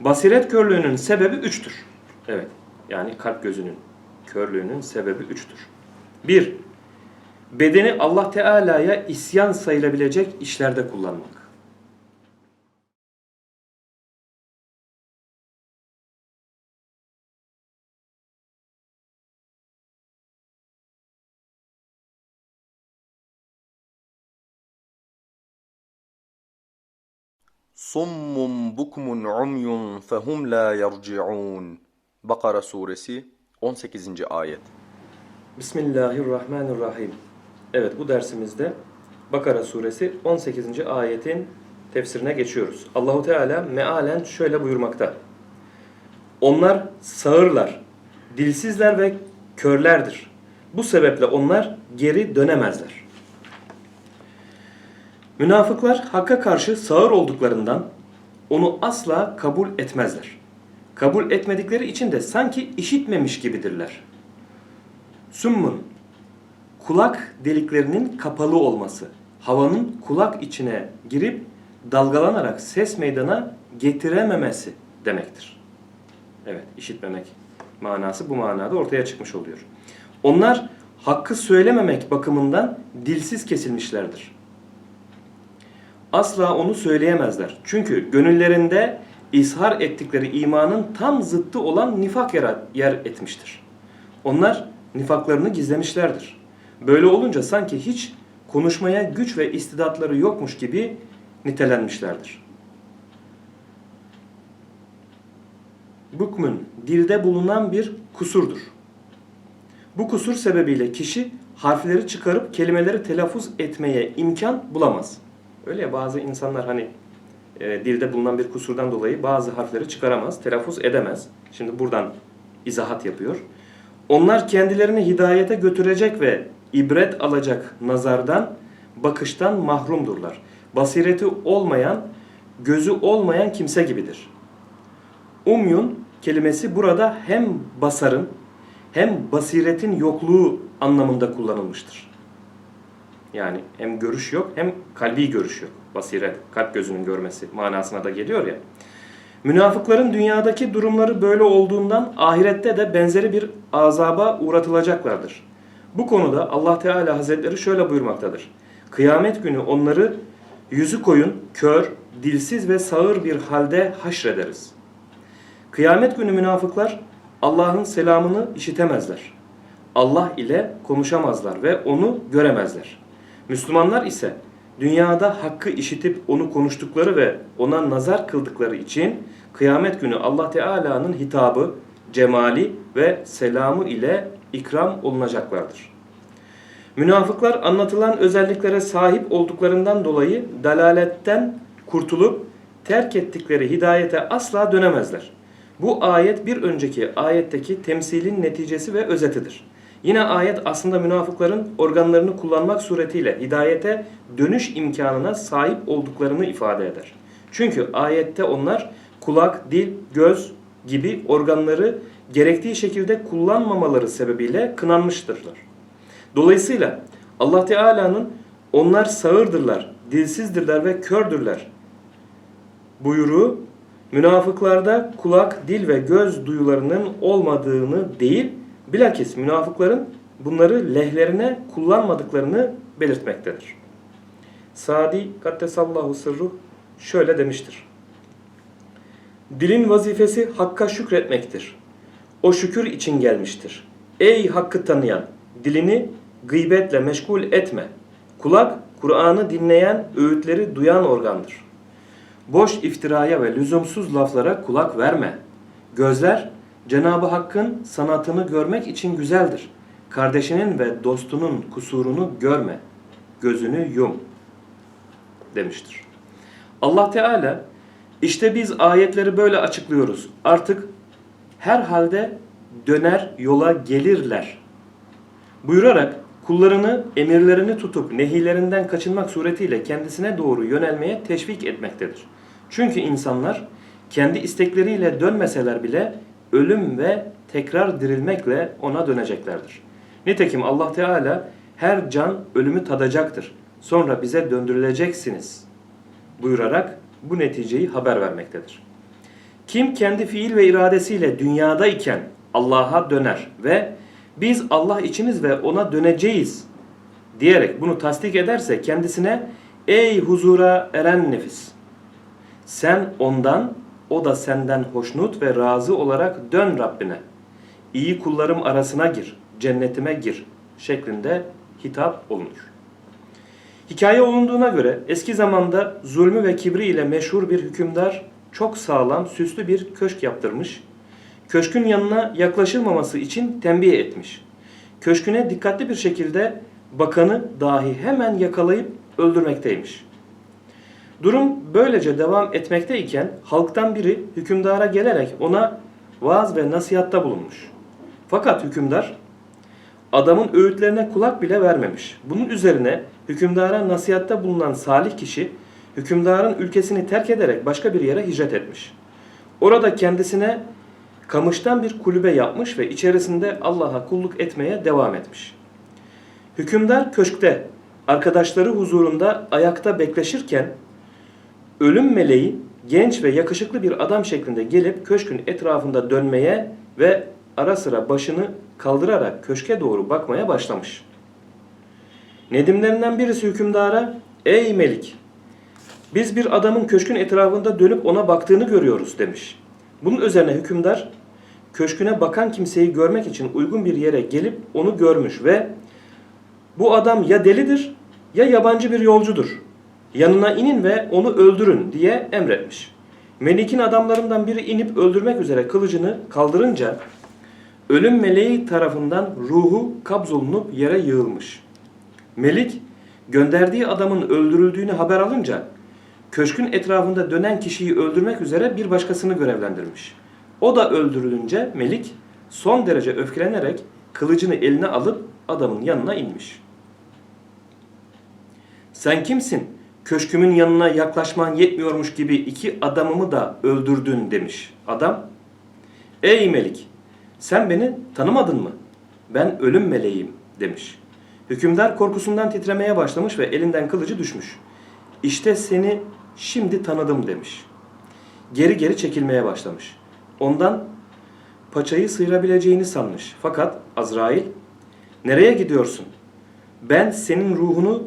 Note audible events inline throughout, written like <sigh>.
Basiret körlüğünün sebebi üçtür. Evet. Yani kalp gözünün körlüğünün sebebi üçtür. Bir, bedeni Allah Teala'ya isyan sayılabilecek işlerde kullanmak. Summun bukmun umyun fehum la yerci'un. Bakara suresi 18. ayet. Bismillahirrahmanirrahim. Evet bu dersimizde Bakara suresi 18. ayetin tefsirine geçiyoruz. Allahu Teala mealen şöyle buyurmakta. Onlar sağırlar, dilsizler ve körlerdir. Bu sebeple onlar geri dönemezler. Münafıklar hakka karşı sağır olduklarından onu asla kabul etmezler. Kabul etmedikleri için de sanki işitmemiş gibidirler. Summun kulak deliklerinin kapalı olması, havanın kulak içine girip dalgalanarak ses meydana getirememesi demektir. Evet, işitmemek manası bu manada ortaya çıkmış oluyor. Onlar hakkı söylememek bakımından dilsiz kesilmişlerdir. Asla onu söyleyemezler. Çünkü gönüllerinde ishar ettikleri imanın tam zıttı olan nifak yer etmiştir. Onlar nifaklarını gizlemişlerdir. Böyle olunca sanki hiç konuşmaya güç ve istidatları yokmuş gibi nitelenmişlerdir. Bukmün dilde bulunan bir kusurdur. Bu kusur sebebiyle kişi harfleri çıkarıp kelimeleri telaffuz etmeye imkan bulamaz. Öyle ya bazı insanlar hani e, dilde bulunan bir kusurdan dolayı bazı harfleri çıkaramaz, telaffuz edemez. Şimdi buradan izahat yapıyor. Onlar kendilerini hidayete götürecek ve ibret alacak nazardan, bakıştan mahrumdurlar. Basireti olmayan, gözü olmayan kimse gibidir. Umyun kelimesi burada hem basarın hem basiretin yokluğu anlamında kullanılmıştır. Yani hem görüş yok hem kalbi görüş yok. Basiret, kalp gözünün görmesi manasına da geliyor ya. Münafıkların dünyadaki durumları böyle olduğundan ahirette de benzeri bir azaba uğratılacaklardır. Bu konuda Allah Teala Hazretleri şöyle buyurmaktadır. Kıyamet günü onları yüzü koyun, kör, dilsiz ve sağır bir halde haşrederiz. Kıyamet günü münafıklar Allah'ın selamını işitemezler. Allah ile konuşamazlar ve onu göremezler. Müslümanlar ise dünyada hakkı işitip onu konuştukları ve ona nazar kıldıkları için kıyamet günü Allah Teala'nın hitabı, cemali ve selamı ile ikram olunacaklardır. Münafıklar anlatılan özelliklere sahip olduklarından dolayı dalaletten kurtulup terk ettikleri hidayete asla dönemezler. Bu ayet bir önceki ayetteki temsilin neticesi ve özetidir. Yine ayet aslında münafıkların organlarını kullanmak suretiyle hidayete dönüş imkanına sahip olduklarını ifade eder. Çünkü ayette onlar kulak, dil, göz gibi organları gerektiği şekilde kullanmamaları sebebiyle kınanmıştırlar. Dolayısıyla Allah Teala'nın onlar sağırdırlar, dilsizdirler ve kördürler buyruğu münafıklarda kulak, dil ve göz duyularının olmadığını değil, bilakis münafıkların bunları lehlerine kullanmadıklarını belirtmektedir. Sadi Kaddesallahu sırruh şöyle demiştir. Dilin vazifesi Hakk'a şükretmektir. O şükür için gelmiştir. Ey Hakk'ı tanıyan, dilini gıybetle meşgul etme. Kulak, Kur'an'ı dinleyen, öğütleri duyan organdır. Boş iftiraya ve lüzumsuz laflara kulak verme. Gözler, Cenab-ı Hakk'ın sanatını görmek için güzeldir. Kardeşinin ve dostunun kusurunu görme. Gözünü yum demiştir. Allah Teala işte biz ayetleri böyle açıklıyoruz. Artık her halde döner yola gelirler. Buyurarak kullarını emirlerini tutup nehilerinden kaçınmak suretiyle kendisine doğru yönelmeye teşvik etmektedir. Çünkü insanlar kendi istekleriyle dönmeseler bile ölüm ve tekrar dirilmekle ona döneceklerdir. Nitekim Allah Teala her can ölümü tadacaktır. Sonra bize döndürüleceksiniz buyurarak bu neticeyi haber vermektedir. Kim kendi fiil ve iradesiyle dünyada iken Allah'a döner ve biz Allah içiniz ve ona döneceğiz diyerek bunu tasdik ederse kendisine ey huzura eren nefis sen ondan o da senden hoşnut ve razı olarak dön Rabbine. İyi kullarım arasına gir, cennetime gir şeklinde hitap olunur. Hikaye olunduğuna göre eski zamanda zulmü ve kibri ile meşhur bir hükümdar çok sağlam, süslü bir köşk yaptırmış. Köşkün yanına yaklaşılmaması için tembih etmiş. Köşküne dikkatli bir şekilde bakanı dahi hemen yakalayıp öldürmekteymiş. Durum böylece devam etmekteyken halktan biri hükümdara gelerek ona vaaz ve nasihatta bulunmuş. Fakat hükümdar adamın öğütlerine kulak bile vermemiş. Bunun üzerine hükümdara nasihatta bulunan salih kişi hükümdarın ülkesini terk ederek başka bir yere hicret etmiş. Orada kendisine kamıştan bir kulübe yapmış ve içerisinde Allah'a kulluk etmeye devam etmiş. Hükümdar köşkte arkadaşları huzurunda ayakta bekleşirken ölüm meleği genç ve yakışıklı bir adam şeklinde gelip köşkün etrafında dönmeye ve ara sıra başını kaldırarak köşke doğru bakmaya başlamış. Nedimlerinden birisi hükümdara, ''Ey Melik, biz bir adamın köşkün etrafında dönüp ona baktığını görüyoruz.'' demiş. Bunun üzerine hükümdar, köşküne bakan kimseyi görmek için uygun bir yere gelip onu görmüş ve ''Bu adam ya delidir ya yabancı bir yolcudur. Yanına inin ve onu öldürün.'' diye emretmiş. Melik'in adamlarından biri inip öldürmek üzere kılıcını kaldırınca ölüm meleği tarafından ruhu kabzolunup yere yığılmış. Melik gönderdiği adamın öldürüldüğünü haber alınca köşkün etrafında dönen kişiyi öldürmek üzere bir başkasını görevlendirmiş. O da öldürülünce Melik son derece öfkelenerek kılıcını eline alıp adamın yanına inmiş. Sen kimsin? Köşkümün yanına yaklaşman yetmiyormuş gibi iki adamımı da öldürdün demiş. Adam, ey Melik sen beni tanımadın mı? Ben ölüm meleğim demiş. Hükümdar korkusundan titremeye başlamış ve elinden kılıcı düşmüş. İşte seni şimdi tanıdım demiş. Geri geri çekilmeye başlamış. Ondan paçayı sıyırabileceğini sanmış. Fakat Azrail, nereye gidiyorsun? Ben senin ruhunu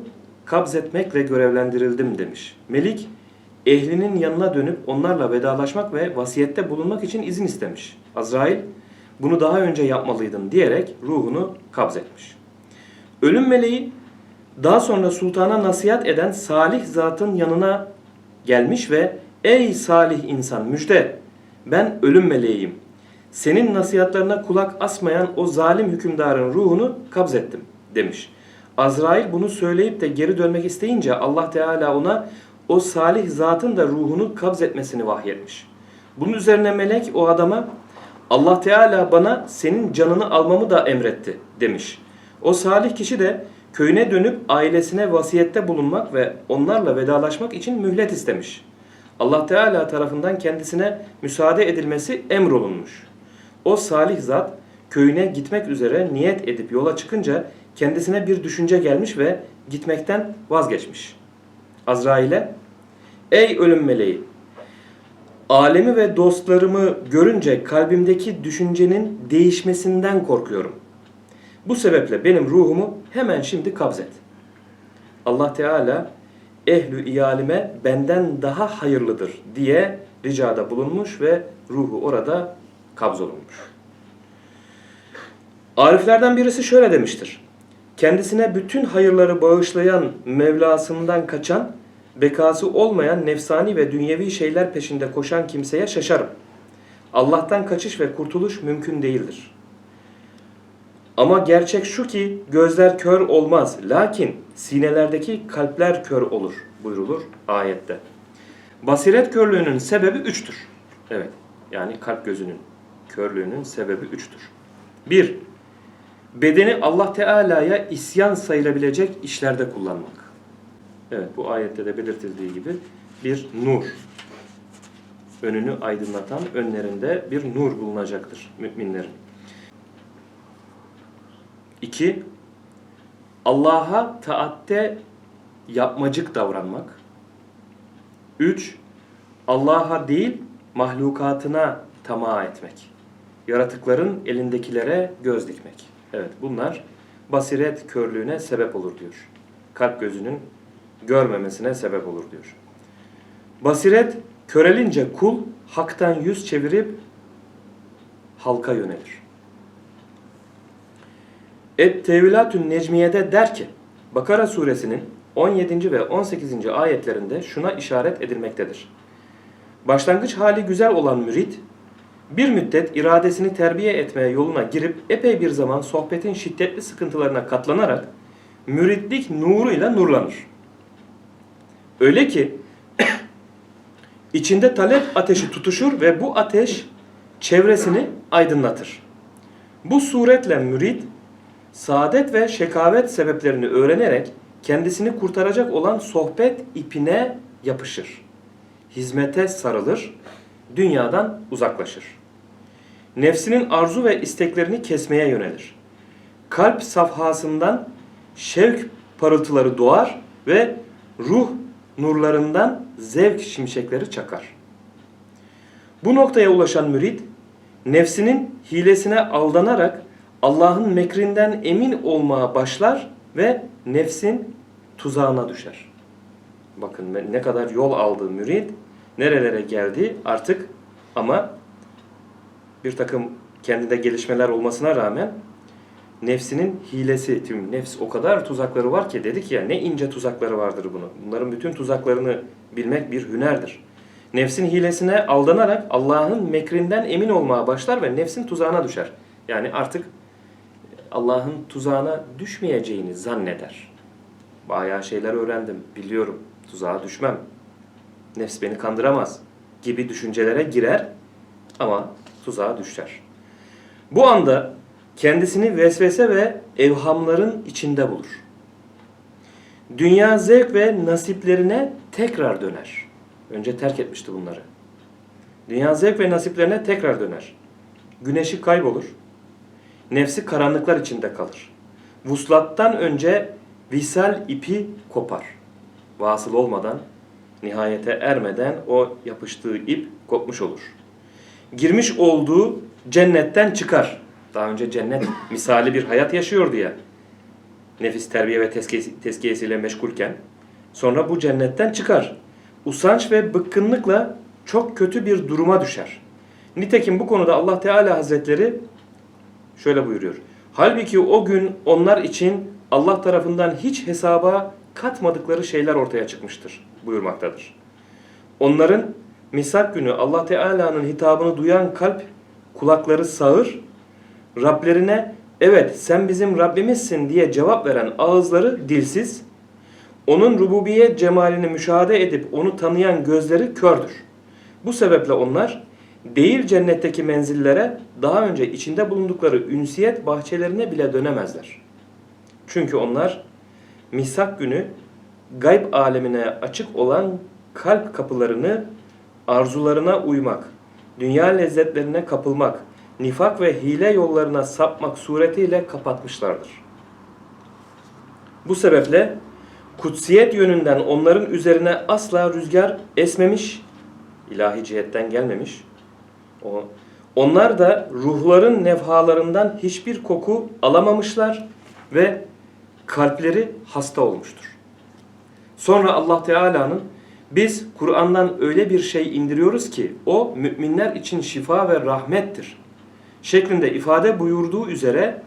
kabzetmekle görevlendirildim demiş. Melik, ehlinin yanına dönüp onlarla vedalaşmak ve vasiyette bulunmak için izin istemiş. Azrail, bunu daha önce yapmalıydın diyerek ruhunu kabzetmiş. Ölüm meleği daha sonra sultana nasihat eden salih zatın yanına gelmiş ve ey salih insan müjde ben ölüm meleğiyim. Senin nasihatlerine kulak asmayan o zalim hükümdarın ruhunu kabzettim demiş. Azrail bunu söyleyip de geri dönmek isteyince Allah Teala ona o salih zatın da ruhunu kabzetmesini vahyetmiş. Bunun üzerine melek o adama Allah Teala bana senin canını almamı da emretti demiş. O salih kişi de köyüne dönüp ailesine vasiyette bulunmak ve onlarla vedalaşmak için mühlet istemiş. Allah Teala tarafından kendisine müsaade edilmesi emrolunmuş. O salih zat köyüne gitmek üzere niyet edip yola çıkınca kendisine bir düşünce gelmiş ve gitmekten vazgeçmiş. Azrail'e Ey ölüm meleği! Alemi ve dostlarımı görünce kalbimdeki düşüncenin değişmesinden korkuyorum. Bu sebeple benim ruhumu hemen şimdi kabzet. Allah Teala ehlü iyalime benden daha hayırlıdır diye ricada bulunmuş ve ruhu orada kabzolunmuş. Ariflerden birisi şöyle demiştir. Kendisine bütün hayırları bağışlayan Mevlasından kaçan, bekası olmayan nefsani ve dünyevi şeyler peşinde koşan kimseye şaşarım. Allah'tan kaçış ve kurtuluş mümkün değildir. Ama gerçek şu ki gözler kör olmaz. Lakin sinelerdeki kalpler kör olur buyrulur ayette. Basiret körlüğünün sebebi üçtür. Evet yani kalp gözünün körlüğünün sebebi üçtür. Bir, bedeni Allah Teala'ya isyan sayılabilecek işlerde kullanmak. Evet bu ayette de belirtildiği gibi bir nur. Önünü aydınlatan önlerinde bir nur bulunacaktır müminlerin. İki, Allah'a taatte yapmacık davranmak. Üç, Allah'a değil mahlukatına tamah etmek. Yaratıkların elindekilere göz dikmek. Evet bunlar basiret körlüğüne sebep olur diyor. Kalp gözünün görmemesine sebep olur diyor. Basiret körelince kul haktan yüz çevirip halka yönelir. Et Tevilatün Necmiye'de der ki, Bakara suresinin 17. ve 18. ayetlerinde şuna işaret edilmektedir. Başlangıç hali güzel olan mürit, bir müddet iradesini terbiye etmeye yoluna girip epey bir zaman sohbetin şiddetli sıkıntılarına katlanarak müritlik nuruyla nurlanır. Öyle ki <clears throat> içinde talep ateşi tutuşur ve bu ateş çevresini aydınlatır. Bu suretle mürit saadet ve şekavet sebeplerini öğrenerek kendisini kurtaracak olan sohbet ipine yapışır. Hizmete sarılır, dünyadan uzaklaşır. Nefsinin arzu ve isteklerini kesmeye yönelir. Kalp safhasından şevk parıltıları doğar ve ruh nurlarından zevk şimşekleri çakar. Bu noktaya ulaşan mürit, nefsinin hilesine aldanarak Allah'ın mekrinden emin olmaya başlar ve nefsin tuzağına düşer. Bakın ne kadar yol aldı mürid, nerelere geldi artık ama bir takım kendinde gelişmeler olmasına rağmen nefsinin hilesi, tüm nefs o kadar tuzakları var ki dedik ya ne ince tuzakları vardır bunu. Bunların bütün tuzaklarını bilmek bir hünerdir. Nefsin hilesine aldanarak Allah'ın mekrinden emin olmaya başlar ve nefsin tuzağına düşer. Yani artık Allah'ın tuzağına düşmeyeceğini zanneder. Bayağı şeyler öğrendim, biliyorum. Tuzağa düşmem. Nefs beni kandıramaz gibi düşüncelere girer ama tuzağa düşer. Bu anda kendisini vesvese ve evhamların içinde bulur. Dünya zevk ve nasiplerine tekrar döner. Önce terk etmişti bunları. Dünya zevk ve nasiplerine tekrar döner. Güneşi kaybolur. Nefsi karanlıklar içinde kalır. Vuslattan önce visal ipi kopar. Vasıl olmadan, nihayete ermeden o yapıştığı ip kopmuş olur. Girmiş olduğu cennetten çıkar. Daha önce cennet misali bir hayat yaşıyordu ya. Nefis terbiye ve tezkiyesi- tezkiyesiyle meşgulken. Sonra bu cennetten çıkar. Usanç ve bıkkınlıkla çok kötü bir duruma düşer. Nitekim bu konuda Allah Teala Hazretleri şöyle buyuruyor. Halbuki o gün onlar için Allah tarafından hiç hesaba katmadıkları şeyler ortaya çıkmıştır buyurmaktadır. Onların misak günü Allah Teala'nın hitabını duyan kalp kulakları sağır, Rablerine evet sen bizim Rabbimizsin diye cevap veren ağızları dilsiz, onun rububiyet cemalini müşahede edip onu tanıyan gözleri kördür. Bu sebeple onlar değil cennetteki menzillere daha önce içinde bulundukları ünsiyet bahçelerine bile dönemezler. Çünkü onlar misak günü gayb alemine açık olan kalp kapılarını arzularına uymak, dünya lezzetlerine kapılmak, nifak ve hile yollarına sapmak suretiyle kapatmışlardır. Bu sebeple kutsiyet yönünden onların üzerine asla rüzgar esmemiş, ilahi cihetten gelmemiş. O, onlar da ruhların nefhalarından hiçbir koku alamamışlar ve kalpleri hasta olmuştur. Sonra Allah Teala'nın biz Kur'an'dan öyle bir şey indiriyoruz ki o müminler için şifa ve rahmettir. Şeklinde ifade buyurduğu üzere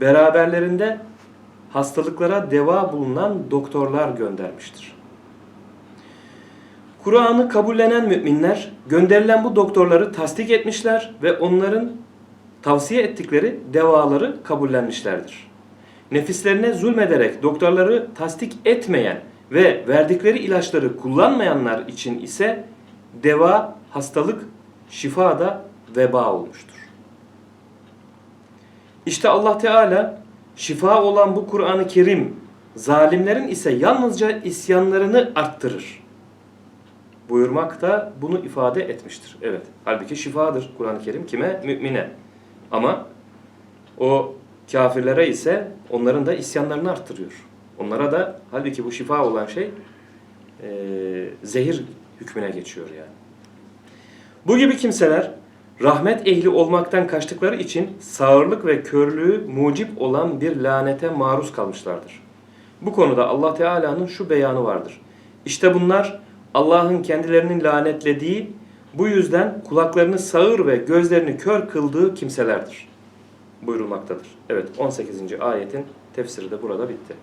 beraberlerinde hastalıklara deva bulunan doktorlar göndermiştir. Kur'an'ı kabullenen müminler gönderilen bu doktorları tasdik etmişler ve onların tavsiye ettikleri devaları kabullenmişlerdir. Nefislerine zulmederek doktorları tasdik etmeyen ve verdikleri ilaçları kullanmayanlar için ise deva, hastalık, şifa da veba olmuştur. İşte Allah Teala şifa olan bu Kur'an-ı Kerim zalimlerin ise yalnızca isyanlarını arttırır. Buyurmak da bunu ifade etmiştir. Evet. Halbuki şifadır Kur'an-ı Kerim kime? Mümine. Ama o kafirlere ise onların da isyanlarını arttırıyor. Onlara da halbuki bu şifa olan şey e, zehir hükmüne geçiyor yani. Bu gibi kimseler rahmet ehli olmaktan kaçtıkları için sağırlık ve körlüğü mucip olan bir lanete maruz kalmışlardır. Bu konuda Allah Teala'nın şu beyanı vardır. İşte bunlar Allah'ın kendilerinin lanetlediği, bu yüzden kulaklarını sağır ve gözlerini kör kıldığı kimselerdir. Buyurulmaktadır. Evet 18. ayetin tefsiri de burada bitti.